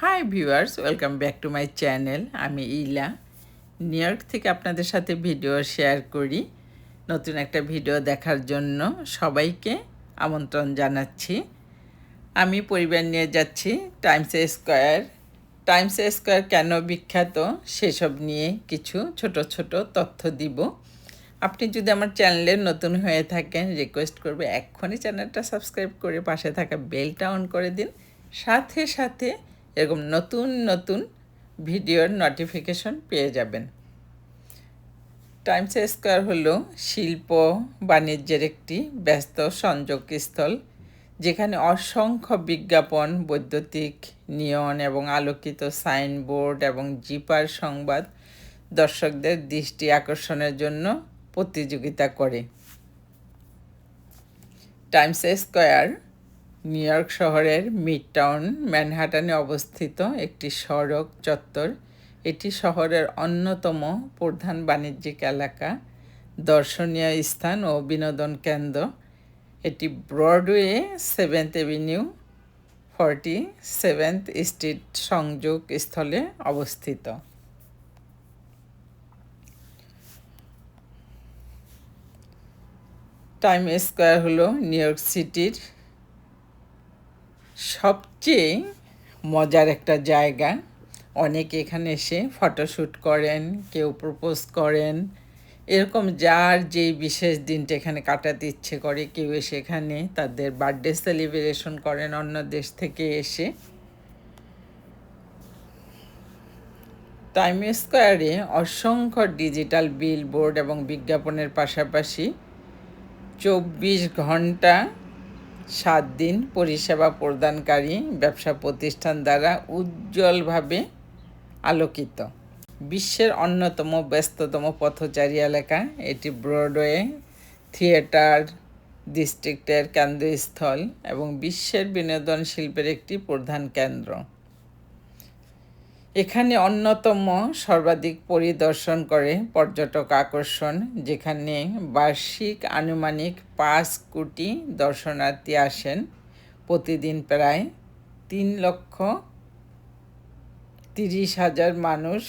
Hi viewers welcome back to my channel আমি Ila. New York থেকে আপনাদের সাথে ভিডিও শেয়ার করি। নতুন একটা ভিডিও দেখার জন্য সবাইকে আমন্ত্রণ জানাচ্ছি। আমি পরিবার নিয়ে যাচ্ছি টাইমস স্কোয়ার টাইমস স্কোয়ার কেন বিখ্যাত? সেসব নিয়ে কিছু ছোট ছোট তথ্য দিব। আপনি যদি আমার চ্যানেলে নতুন হয়ে থাকেন রিকোয়েস্ট করবে, এক্ষুনি চ্যানেলটা সাবস্ক্রাইব করে পাশে থাকা বেলটা অন করে দিন। সাথে সাথে এরকম নতুন নতুন ভিডিওর নোটিফিকেশন পেয়ে যাবেন। টাইমস স্কোয়ার হলো শিল্প, বাণিজ্যের একটি ব্যস্ত সংযোগস্থল, যেখানে অসংখ্য বিজ্ঞাপন, বৈদ্যুতিক নিয়ন এবং আলোকিত সাইনবোর্ড এবং জিপার সংবাদ দর্শকদের দৃষ্টি আকর্ষণের জন্য প্রতিযোগিতা করে। টাইমস স্কোয়ার নিউ ইয়র্ক শহরের মিড টাউন ম্যানহাটানে অবস্থিত একটি সড়ক চত্বর। এটি শহরের অন্যতম প্রধান বাণিজ্যিক এলাকা, দর্শনীয় স্থান ও বিনোদন কেন্দ্র। এটি Broadway seventh avenue, forty seventh street সংযোগ স্থলে অবস্থিত। টাইম স্কোয়ার হলো নিউ ইয়র্ক সিটির সবচেয়ে মজার একটা জায়গা। অনেকে এখানে এসে ফটোশ্যুট করেন, কেউ প্রপোজ করেন। এরকম যার যেই বিশেষ দিনটা এখানে কাটাতে ইচ্ছে করে, কেউ এসে এখানে তাদের বার্থডে সেলিব্রেশন করেন অন্য দেশ থেকে এসে। টাইম স্কোয়ারে অসংখ্য ডিজিটাল বিলবোর্ড এবং বিজ্ঞাপনের পাশাপাশি চব্বিশ ঘণ্টা সাত দিন পরিষেবা প্রদানকারী ব্যবসা প্রতিষ্ঠান দ্বারা উজ্জ্বলভাবে আলোকিত। বিশ্বের অন্যতম ব্যস্ততম পথচারী এলাকা, এটি ব্রডওয়ে থিয়েটার, ডিস্ট্রিক্টের কেন্দ্রস্থল এবং বিশ্বের বিনোদন শিল্পের একটি প্রধান কেন্দ্র। এখানে অন্যতম সর্বাধিক পরিদর্শন করে পর্যটক আকর্ষণ, যেখানে বার্ষিক আনুমানিক পাঁচ কোটি দর্শনার্থী আসেন। প্রতিদিন প্রায় তিন লক্ষ তিরিশ হাজার মানুষ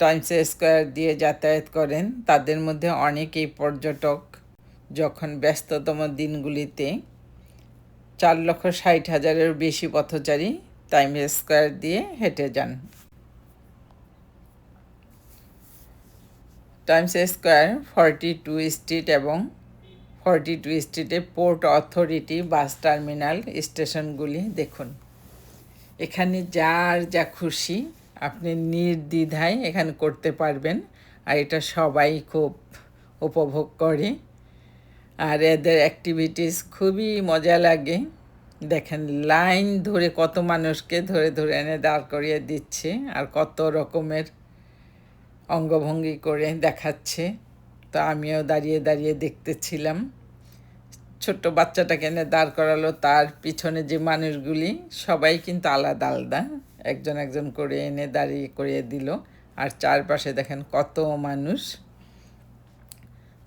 টাইমস স্কোয়ার দিয়ে যাতায়াত করেন। তাদের মধ্যে অনেকেই পর্যটক। যখন ব্যস্ততম দিনগুলিতে চার লক্ষ ষাট হাজারের বেশি পথচারী টাইম স্কোয়ার দিয়ে হেঁটে যান। Times Square forty two street এবং ফর্টি টু স্ট্রিটে পোর্ট অথরিটি বাস টার্মিনাল স্টেশনগুলি দেখুন। এখানে যার যা খুশি আপনি নির্দ্বিধায় এখানে করতে পারবেন আর এটা সবাই খুব উপভোগ করে। আর এদের অ্যাক্টিভিটিস খুবই মজা লাগে। দেখেন লাইন ধরে কত মানুষকে ধরে ধরে এনে দাঁড় করিয়ে দিচ্ছে আর কত রকমের অঙ্গভঙ্গি করে দেখাচ্ছে। তো আমিও দাঁড়িয়ে দাঁড়িয়ে দেখতেছিলাম। ছোট্ট বাচ্চাটাকে এনে দাঁড় করালো, তার পিছনে যে মানুষগুলি, সবাই কিন্তু আলাদা আলাদা। একজন একজন করে এনে দাঁড়িয়ে করিয়ে দিল। আর চারপাশে দেখেন কত মানুষ।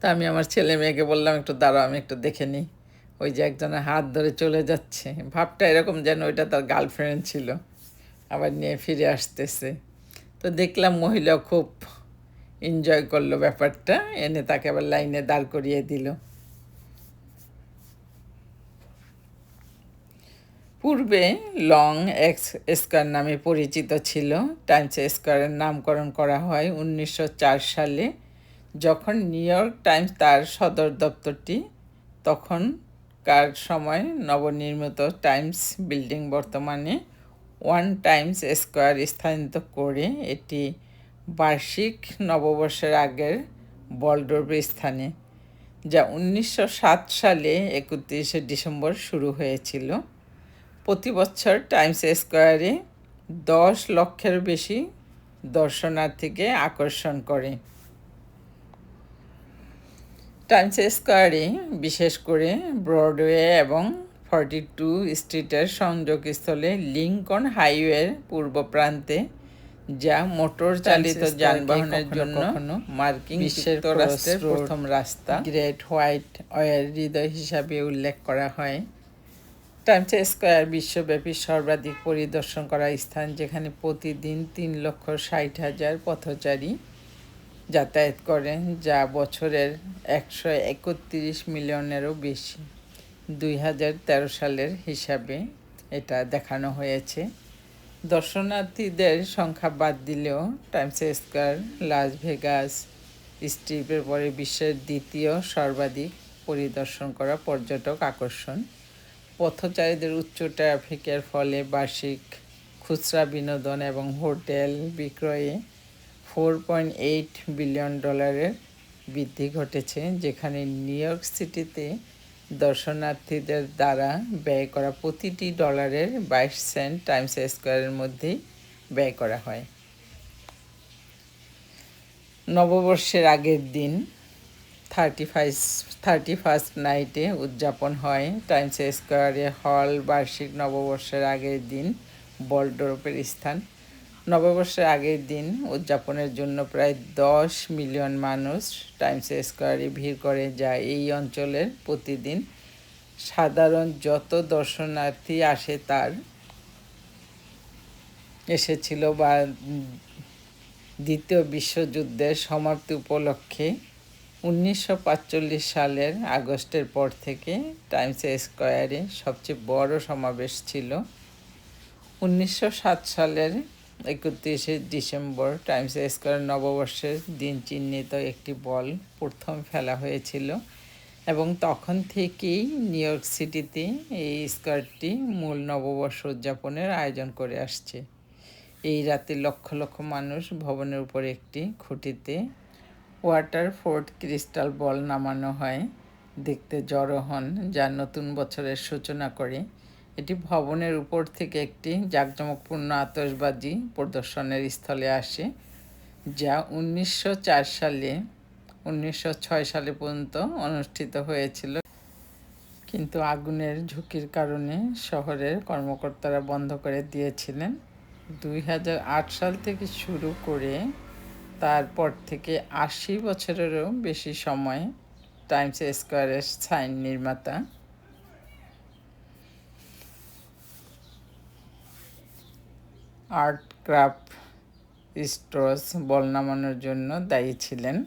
তা আমি আমার ছেলে মেয়েকে বললাম, একটু দাঁড়াও, আমি একটু দেখে নিই। ওই যে একজনের হাত ধরে চলে যাচ্ছে। ভাবটা এরকম যেন ওইটা তার গার্লফ্রেন্ড ছিল। আবার নিয়ে ফিরে আসতেছে। তো দেখলাম মহিলা খুব এনজয় করল ব্যাপারটা, এনে তাকে আবার লাইনে দাঁড় করিয়ে দিল। পূর্বে লং এক্স স্কোয়ার নামে পরিচিত ছিল। টাইমস স্কোয়ারের নামকরণ করা হয় উনিশশো চার সালে। যখন নিউ ইয়র্ক টাইমস তার সদর দপ্তরটি তখনকার সময় নবনির্মিত টাইমস বিল্ডিং বর্তমানে ওয়ান টাইমস স্কোয়ার স্থানিত করে এটি বার্ষিক নববর্ষের আগের বলডোর্ভ স্থানে, যা উনিশশো সাত সালে একত্রিশে ডিসেম্বর শুরু হয়েছিল। প্রতি বছর টাইমস স্কোয়ারে দশ লক্ষের বেশি দর্শনার্থীকে আকর্ষণ করে। টাইমস স্কোয়ারে বিশেষ করে ব্রডওয়ে এবং ফর্টি টু স্ট্রিটের সংযোগস্থলে লিঙ্কন হাইওয়ের পূর্ব প্রান্তে যা মোটর চালিত যানবাহনের জন্য মার্কিন বিশ্বের রাষ্ট্রের প্রথম রাস্তা। গ্রেট হোয়াইট ওয়ের হৃদয় হিসাবে উল্লেখ করা হয়। টাইমস স্কোয়ার বিশ্বব্যাপী সর্বাধিক পরিদর্শন করা স্থান যেখানে প্রতিদিন তিন লক্ষ ষাট হাজার পথচারী যাতায়াত করেন, যা বছরের একশো একত্রিশ মিলিয়নেরও বেশি। দুই হাজার তেরো সালের হিসাবে এটা দেখানো হয়েছে। দর্শনার্থীদের সংখ্যা বাদ দিলেও টাইমস স্কোয়ার, লাস ভেগাস, স্ট্রিপের পরে বিশ্বের দ্বিতীয় সর্বাধিক পরিদর্শন করা পর্যটক আকর্ষণ। পথচারীদের উচ্চ ট্রাফিকের ফলে বার্ষিক খুচরা বিনোদন এবং হোটেল বিক্রয়ে ফোর পয়েন্ট এইট বিলিয়ন ডলারের বৃদ্ধি ঘটেছে, যেখানে নিউ ইয়র্ক সিটিতে দর্শনার্থীদের দ্বারা ব্যয় করা প্রতিটি ডলারের বাইশ সেন্ট টাইমস স্কোয়ারের মধ্যেই ব্যয় করা হয়। নববর্ষের আগের দিন থার্টি ফাইভ থার্টি ফার্স্ট নাইটে উদযাপন হয়। টাইমস স্কোয়ারে হল বার্ষিক নববর্ষের আগের দিন বলডোরপের স্থান নববর্ষের আগের দিন উদযাপনের জন্য প্রায় দশ মিলিয়ন মানুষ টাইমস স্কোয়ারে ভিড় করে, যা এই অঞ্চলের প্রতিদিন সাধারণ যত দর্শনার্থী আসে তার এসেছিল বা দ্বিতীয় বিশ্বযুদ্ধের সমাপ্তি উপলক্ষে উনিশশো সালের আগস্টের পর থেকে টাইমস স্কোয়ারে সবচেয়ে বড় সমাবেশ ছিল। উনিশশো সাত সালের একত্রিশে ডিসেম্বর টাইমস স্কোয়ার নববর্ষের দিন চিহ্নিত একটি বল প্রথম ফেলা হয়েছিল এবং তখন থেকেই নিউ ইয়র্ক সিটিতে এই স্কোয়ারটি মূল নববর্ষ উদযাপনের আয়োজন করে আসছে। এই রাতে লক্ষ লক্ষ মানুষ ভবনের উপর একটি খুঁটিতে ওয়াটার ফোর্ট ক্রিস্টাল বল নামানো হয়। দেখতে জড়ো হন যা নতুন বছরের সূচনা করে। এটি ভবনের উপর থেকে একটি জাঁকজমকপূর্ণ আতসবাজি প্রদর্শনের স্থলে আসে, যা উনিশশো চার সালে, উনিশশো ছয় সালে পর্যন্ত অনুষ্ঠিত হয়েছিল। কিন্তু আগুনের ঝুঁকির কারণে শহরের কর্মকর্তারা বন্ধ করে দিয়েছিলেন। দুই হাজার আট সাল থেকে শুরু করে তারপর থেকে আশি বছরেরও বেশি সময় টাইমস স্কোয়ারের সাইন নির্মাতা আর্ট ক্রাফট স্টোর্স বল নামানোর জন্য দায়ী ছিলেন।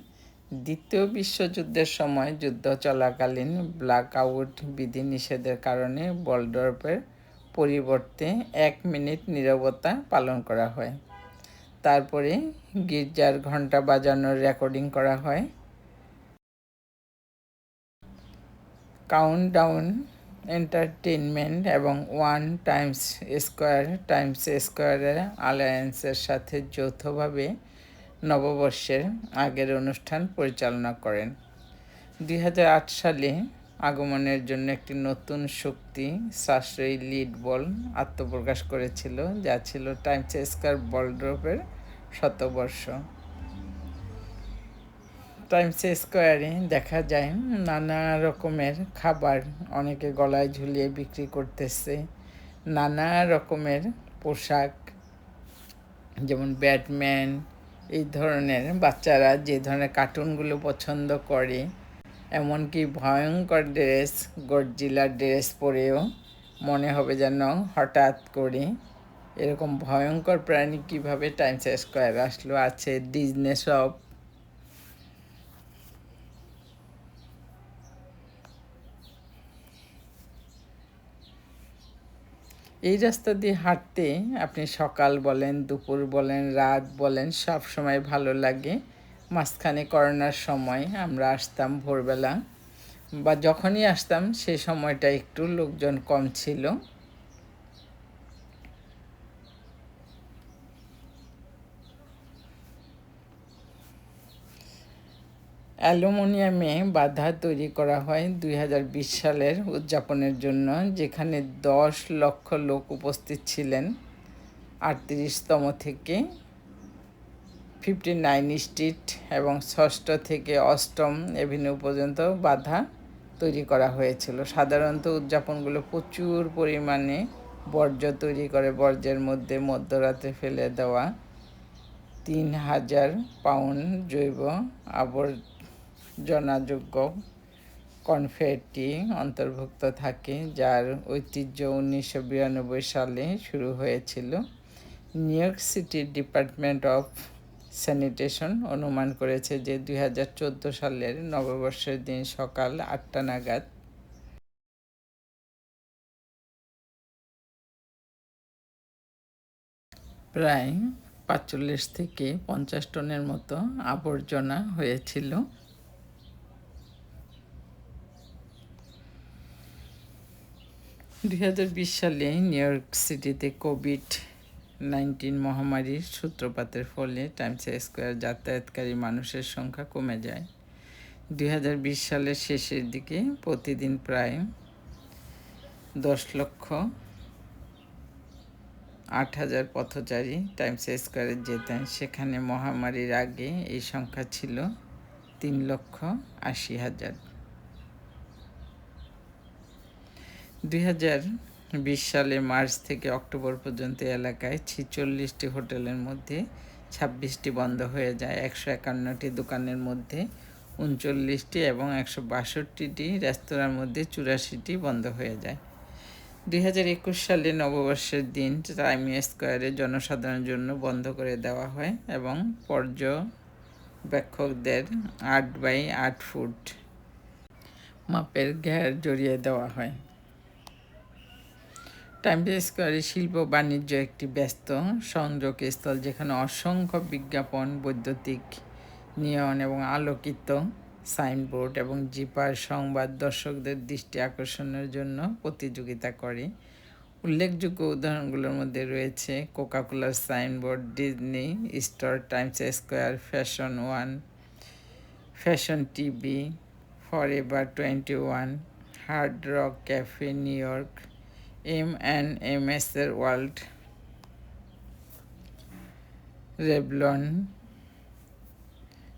দ্বিতীয় বিশ্বযুদ্ধের সময় যুদ্ধ চলাকালীন ব্ল্যাক আউট বিধিনিষেধের কারণে বলডর্পের পরিবর্তে এক মিনিট নিরবতা পালন করা হয়। তারপরে গির্জার ঘণ্টা বাজানোর রেকর্ডিং করা হয়। কাউন্টডাউন এন্টারটেনমেন্ট এবং ওয়ান টাইমস স্কোয়ার, টাইমস স্কোয়ারের অ্যালায়েন্সের সাথে যৌথভাবে নববর্ষের আগের অনুষ্ঠান পরিচালনা করেন। দুই হাজার আট সালে আগমনের জন্য একটি নতুন শক্তি সাশ্রয়ী লিড বল আত্মপ্রকাশ করেছিল, যা ছিল টাইমস স্কোয়ার বল ড্রপের শতবর্ষ। টাইমস স্কোয়ারে দেখা যায়, নানা রকমের খাবার অনেকে গলায় ঝুলিয়ে বিক্রি করতেছে, নানা রকমের পোশাক, যেমন ব্যাটম্যান, এই ধরনের বাচ্চারা যে ধরনের কার্টুনগুলো পছন্দ করে, এমনকি ভয়ঙ্কর ড্রেস গরজিলার ড্রেস পরেও মনে হবে যেন হঠাৎ করে এরকম ভয়ঙ্কর প্রাণী কীভাবে টাইমস স্কোয়ার আসলো, আছে ডিজনে শপ এই রাস্তা দিয়ে হাঁটতে আপনি সকাল বলেন, দুপুর বলেন, রাত বলেন, সব সময় ভালো লাগে। মাঝখানে করোনার সময় আমরা আসতাম ভোরবেলা বা যখনই আসতাম সে সময়টা একটু লোকজন কম ছিল। অ্যালুমিনিয়ামে বাধা তৈরি করা হয় দুই হাজার বিশ সালের উদযাপনের জন্য, যেখানে দশ লক্ষ লোক উপস্থিত ছিলেন। আটত্রিশতম থেকে ফিফটি নাইন স্ট্রিট এবং ষষ্ঠ থেকে অষ্টম এভিনিউ পর্যন্ত বাধা তৈরি করা হয়েছিল। সাধারণত উদযাপনগুলো প্রচুর পরিমাণে বর্জ্য তৈরি করে। বর্জ্যের মধ্যে মধ্যরাতে ফেলে দেওয়া তিন হাজার পাউন্ড জৈব আবর্জনাযোগ্য কনফেটি অন্তর্ভুক্ত থাকে, যার ঐতিহ্য উনিশশো বিরানব্বই সালে শুরু হয়েছিল। নিউ ইয়র্ক সিটির ডিপার্টমেন্ট অফ স্যানিটেশন অনুমান করেছে যে দু হাজার চোদ্দ সালের নববর্ষের দিন সকাল আটটা নাগাদ প্রায় পাঁচচল্লিশ থেকে পঞ্চাশ টনের মতো আবর্জনা হয়েছিল। দুই হাজার বিশ সালে নিউ ইয়র্ক সিটিতে কোভিড নাইন্টিন মহামারীর সূত্রপাতের ফলে টাইমস স্কোয়ার যাতায়াতকারী মানুষের সংখ্যা কমে যায়। দুই হাজার বিশ সালের শেষের দিকে প্রতিদিন প্রায় দশ লক্ষ আট হাজার পথচারী টাইমস স্কোয়ারে যেতেন। সেখানে মহামারীর আগে এই সংখ্যা ছিল তিন লক্ষ আশি হাজার। দুই হাজার বিশ সালে মার্চ থেকে অক্টোবর পর্যন্ত এলাকায় ছিচল্লিশটি হোটেলের মধ্যে ছাব্বিশটি বন্ধ হয়ে যায়, একশো একান্নটি দোকানের মধ্যে উনচল্লিশটি এবং একশো বাষট্টিটি রেস্তোরাঁর মধ্যে চুরাশিটি বন্ধ হয়ে যায়। দুই হাজার একুশ সালে নববর্ষের দিন টাইম স্কোয়ারে জনসাধারণের জন্য বন্ধ করে দেওয়া হয় এবং পর্যবেক্ষকদের আট বাই আট ফুট মাপের ঘের জড়িয়ে দেওয়া হয়। টাইমস স্কোয়ারে শিল্প বাণিজ্য একটি ব্যস্ত সংযোগস্থল যেখানে অসংখ্য বিজ্ঞাপন, বৈদ্যুতিক নিয়ন এবং আলোকিত সাইনবোর্ড এবং জিপার সংবাদ দর্শকদের দৃষ্টি আকর্ষণের জন্য প্রতিযোগিতা করে। উল্লেখযোগ্য উদাহরণগুলোর মধ্যে রয়েছে কোকাকোলার signboard, Disney, store Times Square, fashion one, fashion TV Forever twenty one, Hard Rock Cafe, New York M and M S এর world Revlon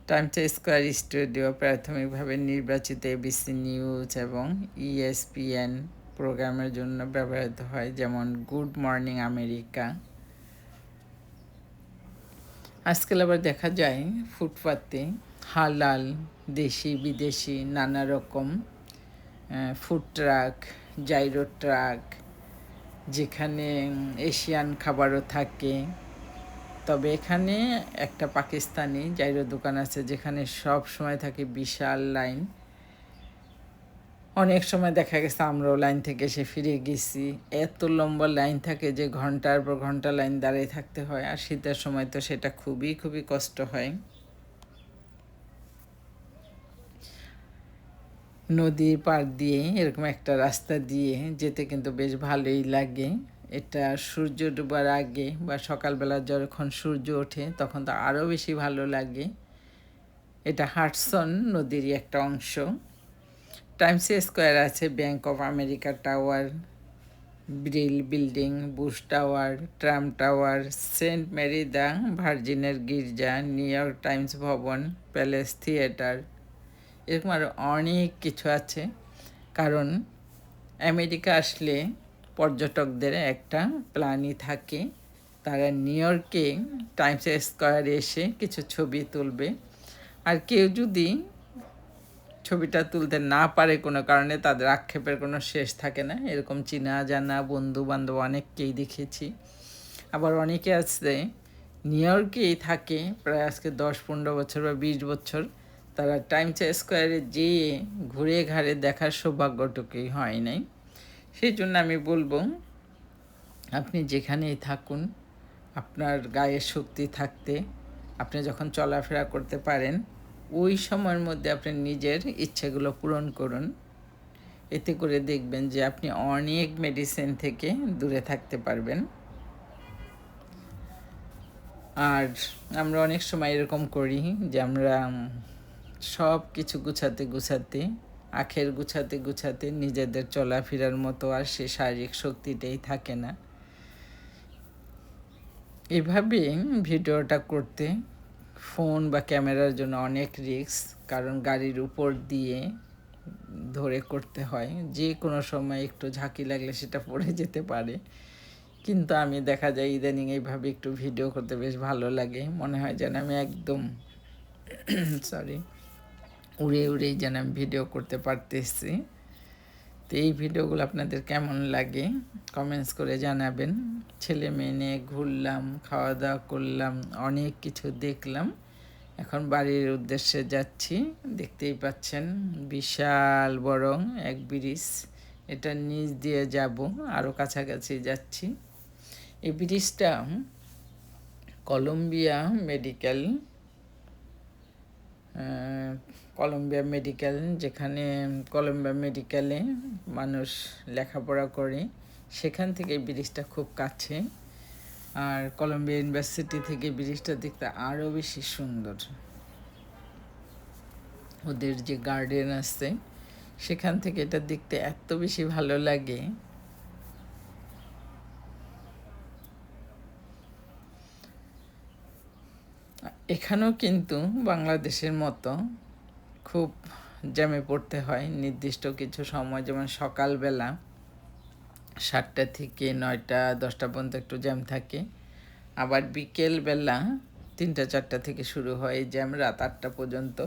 Times Square studio প্রাথমিকভাবে নির্বাচিত এবিসি নিউজ এবং ইএসপিএন প্রোগ্রামের জন্য ব্যবহৃত হয়, যেমন গুড মর্নিং আমেরিকা আজকাল আবার দেখা যায় ফুটপাতে হালাল, দেশি, বিদেশি নানা রকম ফুড ট্রাক জাইরো ট্রাক যেখানে এশিয়ান খাবারও থাকে। তবে এখানে একটা পাকিস্তানি জাইরো দোকান আছে, যেখানে সব সময় থাকে বিশাল লাইন। অনেক সময় দেখা গেছে আমরাও লাইন থেকে এসে ফিরে গেছি। এত লম্বা লাইন থাকে যে ঘণ্টার পর ঘণ্টা লাইন দাঁড়িয়ে থাকতে হয়, আর শীতের সময় তো সেটা খুবই খুবই কষ্ট হয়। নদীর পার দিয়ে, এরকম একটা রাস্তা দিয়ে যেতে কিন্তু বেশ ভালোই লাগে। এটা সূর্য ডুবার আগে বা সকালবেলা যখন সূর্য ওঠে, তখন তো আরও বেশি ভালো লাগে। এটা হাটসন নদীরই একটা অংশ। টাইমস স্কোয়ার আছে, Bank of America tower, Brill building, Bush tower, Trump tower, Saint Mary the ভার্জিনের গির্জা, নিউ ইয়র্ক টাইমস ভবন, প্যালেস থিয়েটার। এরকম আরও অনেক কিছু আছে। কারণ আমেরিকা আসলে পর্যটকদের একটা প্ল্যানই থাকে। তারা নিউ ইয়র্কে টাইমস স্কোয়ারে এসে কিছু ছবি তুলবে। আর কেউ যদি ছবিটা তুলতে না পারে কোনো কারণে, তাদের আক্ষেপের কোনো শেষ থাকে না। এরকম চিনা, জানা বন্ধু বান্ধব অনেককেই দেখেছি। আবার অনেকে আছে, নিউ ইয়র্কেই থাকে, প্রায় আজকে দশ, পনেরো বছর বা বিশ বছর। তারা টাইমস স্কোয়ারে যেয়ে ঘুরে ঘাড়ে দেখার সৌভাগ্যটুকুই হয় নাই। সেই জন্য আমি বলব, আপনি যেখানেই থাকুন, আপনার গায়ের শক্তি থাকতে, আপনি যখন চলাফেরা করতে পারেন, ওই সময়ের মধ্যে আপনি নিজের ইচ্ছেগুলো পূরণ করুন। এতে করে দেখবেন যে আপনি অনেক মেডিসিন থেকে দূরে থাকতে পারবেন। আর আমরা অনেক সময় এরকম করি যে আমরা সব কিছু গুছাতে গুছাতে, আখের গুছাতে গুছাতে নিজেদের চলাফেরার মতো আর সে শারীরিক শক্তিটাই থাকে না। এভাবে ভিডিওটা করতে ফোন বা ক্যামেরার জন্য অনেক রিস্ক, কারণ গাড়ির উপর দিয়ে ধরে করতে হয়। যে কোনো সময় একটু ঝাঁকি লাগলে সেটা পড়ে যেতে পারে। কিন্তু আমি দেখা যায় ইদানিং এইভাবে একটু ভিডিও করতে বেশ ভালো লাগে। মনে হয় যেন আমি একদম সরি উড়ে উড়েই যেন আমি ভিডিও করতে পারতেছি। তো এই ভিডিওগুলো আপনাদের কেমন লাগে? কমেন্টস করে জানাবেন। ছেলে মেয়ে নিয়ে ঘুরলাম খাওয়া দাওয়া করলাম, অনেক কিছু দেখলাম। এখন বাড়ির উদ্দেশ্যে যাচ্ছি। দেখতেই পাচ্ছেন, বিশাল বরং এক ব্রিজ। এটা নিচ দিয়ে যাব আরও কাছাকাছি যাচ্ছি। এই ব্রিজটা কলম্বিয়া মেডিকেল কলম্বিয়া মেডিকেল যেখানে কলম্বিয়া মেডিকেলে মানুষ লেখাপড়া করে, সেখান থেকে ব্রিজটা খুব কাছে। আর কলম্বিয়া ইউনিভার্সিটি থেকে ব্রিজটা দেখতে আরও বেশি সুন্দর। ওদের যে গার্ডেন আছে, সেখান থেকে এটা দেখতে এত বেশি ভালো লাগে। এখানেও কিন্তু বাংলাদেশের মতো খুব জ্যামে পড়তে হয়। নির্দিষ্ট কিছু সময়, যেমন সকালবেলা সাতটা থেকে নয়টা, দশটা পর্যন্ত একটু জ্যাম থাকে। আবার বিকেলবেলা তিনটা, চারটা থেকে শুরু হয় এই জ্যাম রাত আটটা পর্যন্ত।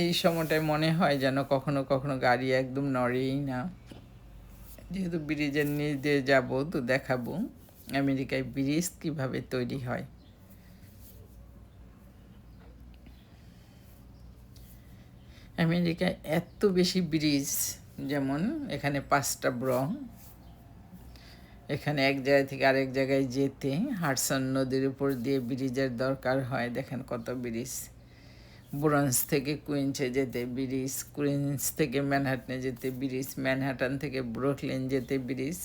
এই সময়টায় মনে হয় যেন কখনো কখনো গাড়ি একদম নড়েই না। যেহেতু ব্রিজের নিচ দিয়ে যাব, তো দেখাবো আমেরিকায় ব্রিজ কীভাবে তৈরি হয়। আমেরিকায় এত বেশি ব্রিজ, যেমন এখানে পাঁচটা ব্রং এখানে এক জায়গা থেকে আরেক জায়গায় যেতে হাটসন নদীর উপর দিয়ে ব্রিজের দরকার হয়। দেখেন কত ব্রিজ। ব্রঞ্জ থেকে কুইন্সে যেতে ব্রিজ, কুইন্স থেকে ম্যানহাটনে যেতে ব্রিজ, ম্যানহাটন থেকে ব্রুকলিন যেতে ব্রিজ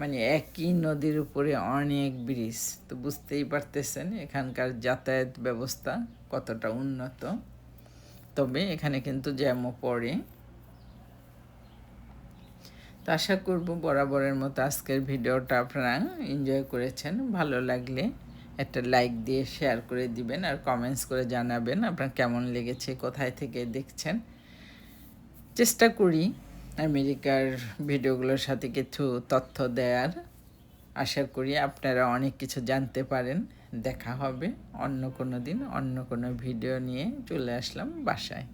মানে একই নদীর উপরে অনেক ব্রিজ। তো বুঝতেই পারতেছেন এখানকার যাতায়াত ব্যবস্থা কতটা উন্নত। তবে এখানে কিন্তু জ্যামও পড়ে। তো আশা করব বরাবরের মতো আজকের ভিডিওটা আপনারা এনজয় করেছেন। ভালো লাগলে একটা লাইক দিয়ে শেয়ার করে দিবেন আর কমেন্টস করে জানাবেন আপনার কেমন লেগেছে, কোথায় থেকে দেখছেন। চেষ্টা করি আমেরিকার ভিডিওগুলোর সাথে কিছু তথ্য দেওয়ার আশা করি আপনারা অনেক কিছু জানতে পারেন। দেখা হবে অন্য কোনো দিন অন্য কোনো ভিডিও নিয়ে চলে আসলাম বাসায়।